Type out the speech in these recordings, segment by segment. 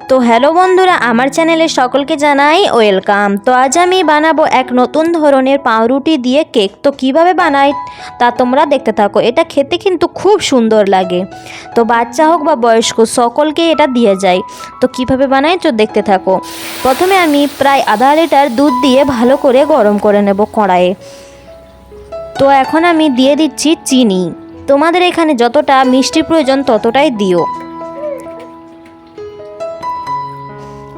তো হ্যালো বন্ধুরা, আমার চ্যানেলে সকলকে জানাই ওয়েলকাম। তো আজ আমি বানাবো এক নতুন ধরনের পাউরুটি দিয়ে কেক। তো কীভাবে বানাই তা তোমরা দেখতে থাকো। এটা খেতে কিন্তু খুব সুন্দর লাগে। তো বাচ্চা হোক বা বয়স্ক, সকলকে এটা দিয়ে যায়। তো কীভাবে বানাই তো দেখতে থাকো। প্রথমে আমি প্রায় আধা লিটার দুধ দিয়ে ভালো করে গরম করে নেব কড়াইয়ে। তো এখন আমি দিয়ে দিচ্ছি চিনি। তোমাদের এখানে যতটা মিষ্টি প্রয়োজন ততটাই দিও।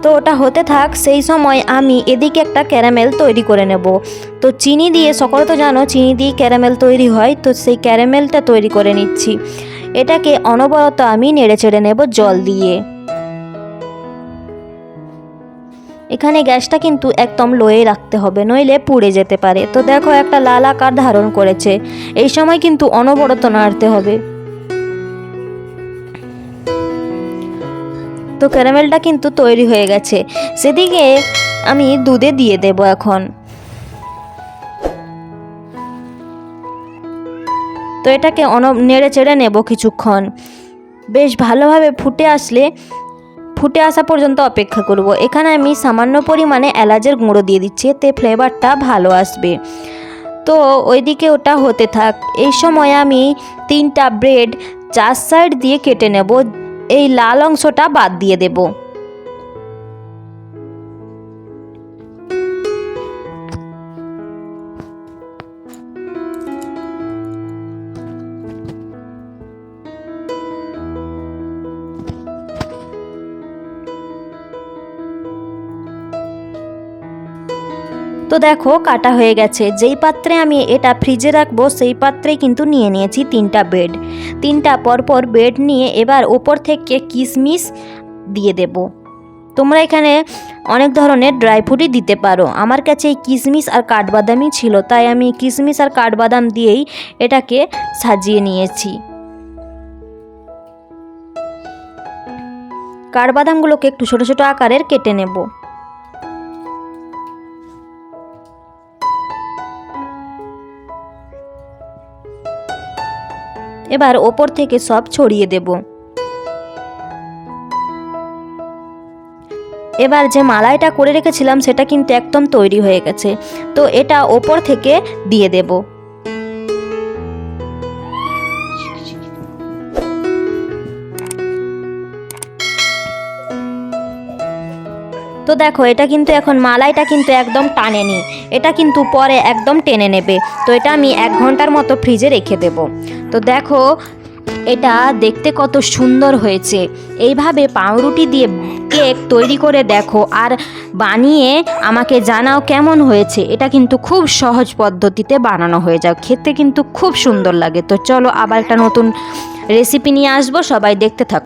তো ওটা হতে থাক, সেই সময় আমি এদিকে একটা ক্যারামেল তৈরি করে নেব। তো চিনি দিয়ে, সকলে তো জানো চিনি দিয়ে ক্যারামেল তৈরি হয়, তো সেই ক্যারামেলটা তৈরি করে নিচ্ছি। এটাকে অনবরত আমি নেড়ে চেড়ে নেব জল দিয়ে। এখানে গ্যাসটা কিন্তু একদম লোয়ে রাখতে হবে, নইলে পুড়ে যেতে পারে। তো দেখো একটা লাল আকার ধারণ করেছে। এই সময় কিন্তু অনবরত নাড়তে হবে। তো ক্যারামেলটা কিন্তু তৈরি হয়ে গেছে। সেদিকে আমি দুধে দিয়ে দেব এখন। তো এটাকে অন, নেড়ে চেড়ে নেব কিছুক্ষণ। বেশ ভালোভাবে ফুটে আসলে, ফুটে আসা পর্যন্ত অপেক্ষা করব। এখানে আমি সামান্য পরিমাণে এলাচের গুঁড়ো দিয়ে দিচ্ছি, এতে ফ্লেভারটা ভালো আসবে। তো ওইদিকে ওটা হতে থাক। এই সময় আমি তিনটা ব্রেড চার সাইড দিয়ে কেটে নেব। এই লাল অংশটা বাদ দিয়ে দেব। তো দেখো, কাটা হয়ে গেছে। যেই পাত্রে আমি এটা ফ্রিজে রাখব, সেই পাত্রেই কিন্তু নিয়ে নিয়েছি তিনটা বেড। তিনটা পরপর বেড নিয়ে এবার ওপর থেকে কিশমিশ দিয়ে দেব। তোমরা এখানে অনেক ধরনের ড্রাই ফ্রুটই দিতে পারো। আমার কাছে এই কিশমিশ আর কাঠবাদামই ছিল, তাই আমি কিশমিশ আর কাঠবাদাম দিয়েই এটাকে সাজিয়ে নিয়েছি। কাঠবাদামগুলোকে একটু ছোটো ছোটো আকারের কেটে নেব। এবার ওপর থেকে সব ছড়িয়ে দেব। এবার যে মালাইটা করে রেখেছিলাম, সেটা কিন্তু একদম তৈরি হয়ে গেছে। তো এটা ওপর থেকে দিয়ে দেব। তো দেখো, এটা কিন্তু এখন মালাইটা কিন্তু একদম টানেনি। এটা কিন্তু পরে একদম টেনে নেবে। তো এটা আমি এক ঘণ্টার মতো ফ্রিজে রেখে দেব। তো দেখো, এটা দেখতে কত সুন্দর হয়েছে। এইভাবে পাউরুটি দিয়ে কেক তৈরি করে দেখো আর বানিয়ে আমাকে জানাও কেমন হয়েছে। এটা কিন্তু খুব সহজ পদ্ধতিতে বানানো হয়ে যাও খেতে কিন্তু খুব সুন্দর লাগে। তো চলো আবার একটা নতুন রেসিপি নিয়ে আসব। সবাই দেখতে থাকো।